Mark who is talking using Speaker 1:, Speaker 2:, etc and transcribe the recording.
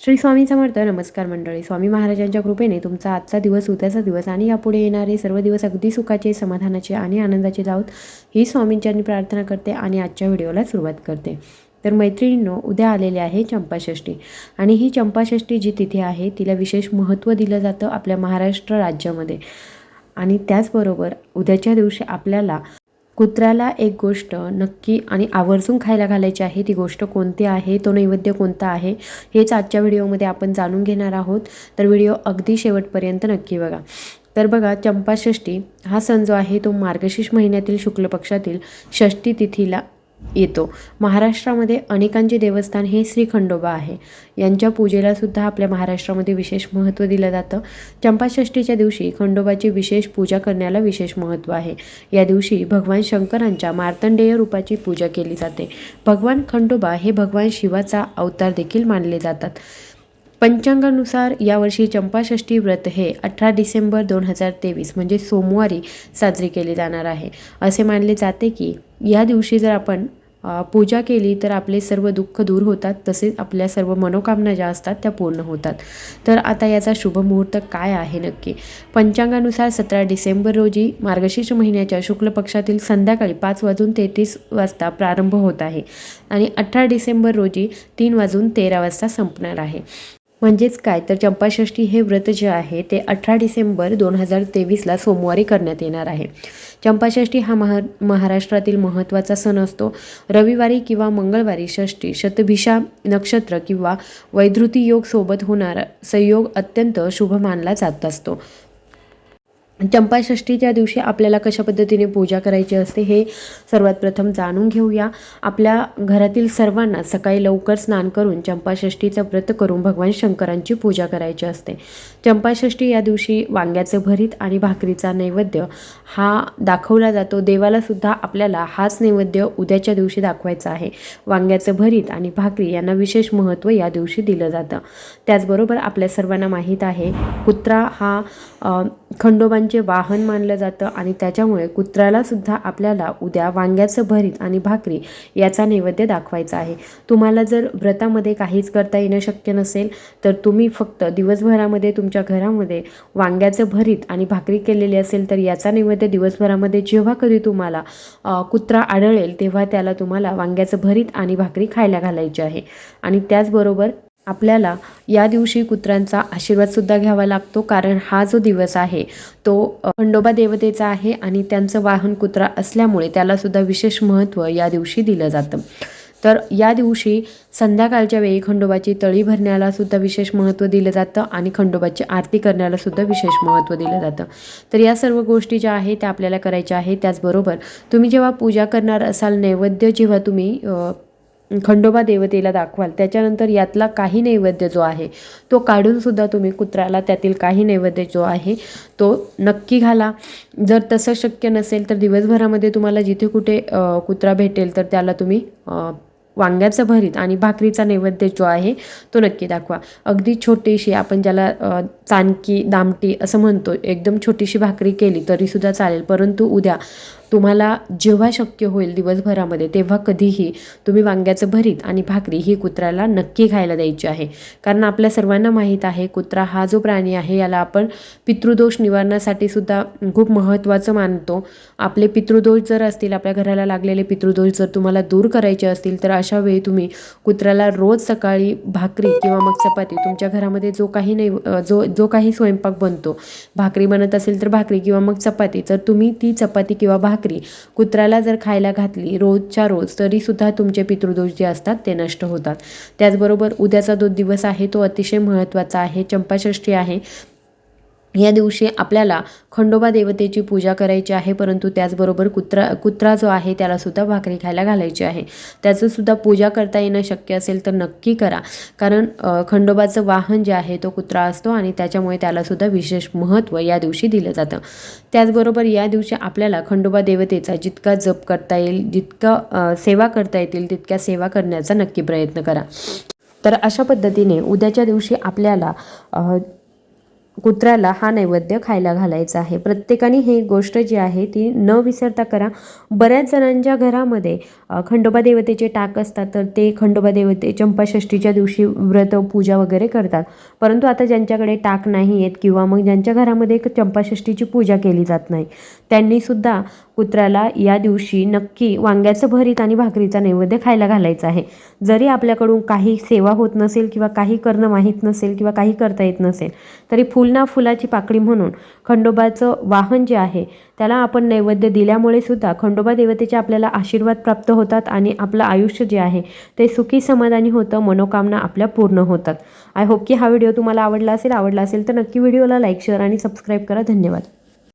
Speaker 1: श्री स्वामी समर्थ नमस्कार मंडळी. स्वामी महाराजांच्या कृपेने तुमचा आजचा दिवस उद्याचा दिवस आणि यापुढे येणारे सर्व दिवस अगदी सुखाचे समाधानाचे आणि आनंदाचे जाऊत ही स्वामींच्यांनी प्रार्थना करते आणि आजच्या व्हिडिओला सुरुवात करते. तर मैत्रिणींनो उद्या आलेले आहे चंपाषष्ठी आणि ही चंपाषष्ठी जी तिथे आहे तिला विशेष महत्त्व दिलं जातं आपल्या महाराष्ट्र राज्यामध्ये. आणि त्याचबरोबर उद्याच्या दिवशी आपल्याला कुत्र्याला एक गोष्ट नक्की आणि आवर्जून खायला घालायची आहे ती गोष्ट कोणती आहे तो नैवेद्य कोणता आहे हेच आजच्या व्हिडिओमध्ये आपण जाणून घेणार आहोत. तर व्हिडिओ अगदी शेवटपर्यंत नक्की बघा. तर बघा चंपाषष्ठी हा सण जो आहे तो मार्गशीर्ष महिन्यातील शुक्ल पक्षातील षष्ठी तिथीला येतो. महाराष्ट्रामध्ये अनेकांचे देवस्थान हे श्री खंडोबा आहे. यांच्या पूजेला सुद्धा आपल्या महाराष्ट्रामध्ये विशेष महत्त्व दिलं जातं. चंपाषष्ठीच्या दिवशी खंडोबाची विशेष पूजा करण्याला विशेष महत्त्व आहे. या दिवशी भगवान शंकरांच्या मार्तंडेय रूपाची पूजा केली जाते. भगवान खंडोबा हे भगवान शिवाचा अवतार देखील मानले जातात. पंचांगानुसार यावर्षी चंपाषष्ठी व्रत हे अठरा डिसेंबर दोन हजार तेवीस म्हणजे सोमवारी साजरी केली जाणार आहे. असे मानले जाते की या दिवशी जर आपण पूजा केली तर आपले सर्व दुःख दूर होतात. तसेच आपल्या सर्व मनोकामना ज्या असतात त्या पूर्ण होतात. तर आता याचा शुभ मुहूर्त काय आहे नक्की? पंचांगानुसार सतरा डिसेंबर रोजी मार्गशीर्ष महिन्याच्या शुक्ल पक्षातील संध्याकाळी पाच वाजून तेहतीस वाजता प्रारंभ होत आहे. आणि अठरा डिसेंबर रोजी तीन वाजून तेरा वाजता संपणार आहे. म्हणजेच काय? तर चंपाषष्ठी हे व्रत जे आहे ते अठरा डिसेंबर दोन हजार तेवीसला सोमवारी करण्यात येणार आहे. चंपाषष्ठी हा महा महाराष्ट्रातील महत्त्वाचा सण असतो. रविवारी किंवा मंगळवारी षष्ठी शतभिषा नक्षत्र किंवा वैधृती योग सोबत होणारा संयोग अत्यंत शुभ मानला जात असतो. चंपाषष्ठीच्या दिवशी आपल्याला कशा पद्धतीने पूजा करायची असते हे सर्वात प्रथम जाणून घेऊया. आपल्या घरातील सर्वांना सकाळी लवकर स्नान करून चंपाषष्ठीचं व्रत करून भगवान शंकरांची पूजा करायची असते. चंपाषष्ठी या दिवशी वांग्याचं भरीत आणि भाकरीचा नैवेद्य हा दाखवला जातो. देवालासुद्धा आपल्याला हाच नैवेद्य उद्याच्या दिवशी दाखवायचा आहे. वांग्याचं भरीत आणि भाकरी यांना विशेष महत्त्व या दिवशी दिलं जातं. त्याचबरोबर आपल्या सर्वांना माहीत आहे कुत्रा हा खंडोबां खंडोबांचे वाहन मानलं जातं आणि त्याच्यामुळे कुत्र्याला सुद्धा आपल्याला उद्या वांग्याचं भरीत आणि भाकरी याचा नैवेद्य दाखवायचा आहे. तुम्हाला जर व्रतामध्ये काहीच करता येणं शक्य नसेल तर तुम्ही फक्त दिवसभरामध्ये तुमच्या घरामध्ये वांग्याचं भरीत आणि भाकरी केलेली असेल तर याचा नैवेद्य दिवसभरामध्ये जेव्हा कधी तुम्हाला कुत्रा आढळेल तेव्हा त्याला तुम्हाला वांग्याचं भरीत आणि भाकरी खायला घालायची आहे. आणि त्याचबरोबर आपल्याला या दिवशी कुत्र्यांचा आशीर्वादसुद्धा घ्यावा लागतो कारण हा जो दिवस आहे तो खंडोबा देवतेचा आहे आणि त्यांचं वाहन कुत्रा असल्यामुळे त्यालासुद्धा विशेष महत्त्व या दिवशी दिलं जातं. तर या दिवशी संध्याकाळच्या वेळी खंडोबाची तळी भरण्याला सुद्धा विशेष महत्त्व दिलं जातं आणि खंडोबाची आरती करण्याला सुद्धा विशेष महत्त्व दिलं जातं. तर या सर्व गोष्टी ज्या आहेत त्या आपल्याला करायच्या आहेत. त्याचबरोबर तुम्ही जेव्हा पूजा करणार असाल नैवेद्य जेव्हा तुम्ही खंडोबा देवतेला दाखवाल. त्याच्यानंतर यातला काही नैवेद्य जो आहे तो काढूनसुद्धा तुम्ही कुत्र्याला त्यातील काही नैवेद्य जो आहे तो नक्की घाला. जर तसं शक्य नसेल तर दिवसभरामध्ये तुम्हाला जिथे कुठे कुत्रा भेटेल तर त्याला तुम्ही वांग्याचं भरीत आणि भाकरीचा नैवेद्य जो आहे तो नक्की दाखवा. अगदी छोटीशी आपण ज्याला चानकी दामटी असं म्हणतो एकदम छोटीशी भाकरी केली तरीसुद्धा चालेल. परंतु उद्या तुम्हाला जेव्हा शक्य होईल दिवसभरामध्ये तेव्हा कधीही तुम्ही वांग्याचं भरीत आणि भाकरी ही कुत्र्याला नक्की खायला द्यायची आहे. कारण आपल्या सर्वांना माहीत आहे कुत्रा हा जो प्राणी आहे याला आपण पितृदोष निवारणासाठी सुद्धा खूप महत्त्वाचं मानतो. आपले पितृदोष जर असतील आपल्या घराला लागलेले पितृदोष जर तुम्हाला दूर करायचे असतील तर अशा वेळी तुम्ही कुत्र्याला रोज सकाळी भाकरी किंवा मग चपाती तुमच्या घरामध्ये जो काही नाही जो जो काही स्वयंपाक बनतो भाकरी बनत असेल तर भाकरी किंवा मग चपाती तर तुम्ही ती चपाती किंवा भाकरी कुत्र्याला जर खायला घातली रोजच्या रोज तरीसुद्धा तुमचे पितृदोष जे असतात ते नष्ट होतात. त्याचबरोबर उद्याचा जो दिवस आहे तो अतिशय महत्त्वाचा आहे चंपाषष्ठी आहे. या दिवशी आपल्याला खंडोबा देवतेची पूजा करायची आहे परंतु त्याचबरोबर कुत्रा कुत्रा जो आहे त्यालासुद्धा भाकरी खायला घालायची आहे. त्याचंसुद्धा पूजा करता येणं शक्य असेल तर नक्की करा. कारण खंडोबाचं वाहन जे आहे तो कुत्रा असतो आणि त्याच्यामुळे त्यालासुद्धा विशेष महत्त्व या दिवशी दिलं जातं. त्याचबरोबर या दिवशी आपल्याला खंडोबा देवतेचा जितका जप करता येईल जितका सेवा करता येतील तितक्या सेवा करण्याचा नक्की प्रयत्न करा. तर अशा पद्धतीने उद्याच्या दिवशी आपल्याला कुत्र्याला हा नैवेद्य खायला घालायचा आहे. प्रत्येकाने ही गोष्ट जी आहे ती न विसरता करा. बऱ्याच जणांच्या घरामध्ये खंडोबा देवतेचे टाक असतात तर ते खंडोबा देवते चंपाषष्ठीच्या दिवशी व्रत पूजा वगैरे करतात. परंतु आता ज्यांच्याकडे टाक नाही आहेत किंवा मग ज्यांच्या घरामध्ये चंपाषष्टीची चंपाषष्ठीची पूजा केली जात नाही त्यांनीसुद्धा कुत्र्याला या दिवशी नक्की वांग्याचं भरीत आणि भाकरीचा नैवेद्य खायला घालायचा आहे. जरी आपल्याकडून काही सेवा होत नसेल किंवा काही करणं माहीत नसेल किंवा काही करता येत नसेल तरी फुल ना फुलाची पाकळी म्हणून खंडोबाचं वाहन जे आहे त्याला आपण नैवेद्य दिल्यामुळे सुद्धा खंडोबा देवतेचे आपल्याला आशीर्वाद प्राप्त होतात आणि आपलं आयुष्य जे आहे ते सुखी समाधानी होतं मनोकामना आपल्या पूर्ण होतात. आय होप की हा व्हिडिओ तुम्हाला आवडला असेल. आवडला असेल तर नक्की व्हिडिओला लाईक शेअर आणि सबस्क्राईब करा. धन्यवाद.